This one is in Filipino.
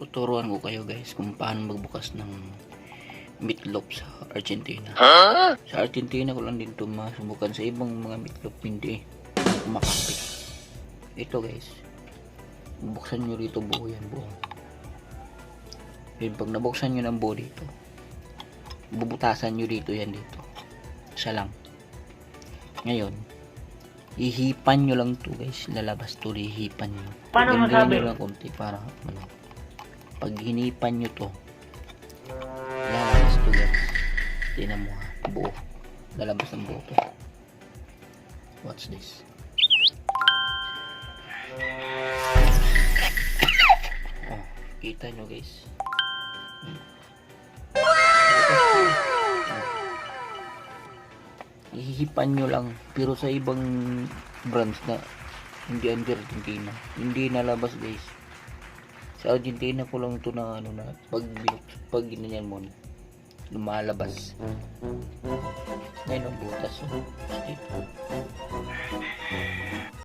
tuturuan ko kayo guys kung paano magbukas ng meatloaf sa Argentina. Sa Argentina ko lang din ito masubukan sa ibang mga meatloaf hindi kumakapit. Ito guys, buksan nyo rito buo yan buo. Yun, pag nabuksan nyo ng buo dito, bubutasan nyo dito yan dito. Isa lang. Ngayon, ihipan nyo lang to guys. Lalabas to, ihipan nyo. Paano masabi? nyo lang konti para ano. Pag hinipan nyo to, lalabas to guys. Tingnan mo ha, buo. Lalabas ng buo to. Watch this. Oh, kita nyo guys. Ihipan nyo lang. Pero sa ibang brands na hindi under Argentina. Hindi nalabas guys. Sa Argentina ko lang ito na ano na pag pag ginanyan mo lumalabas. Ngayon ang butas. Oh.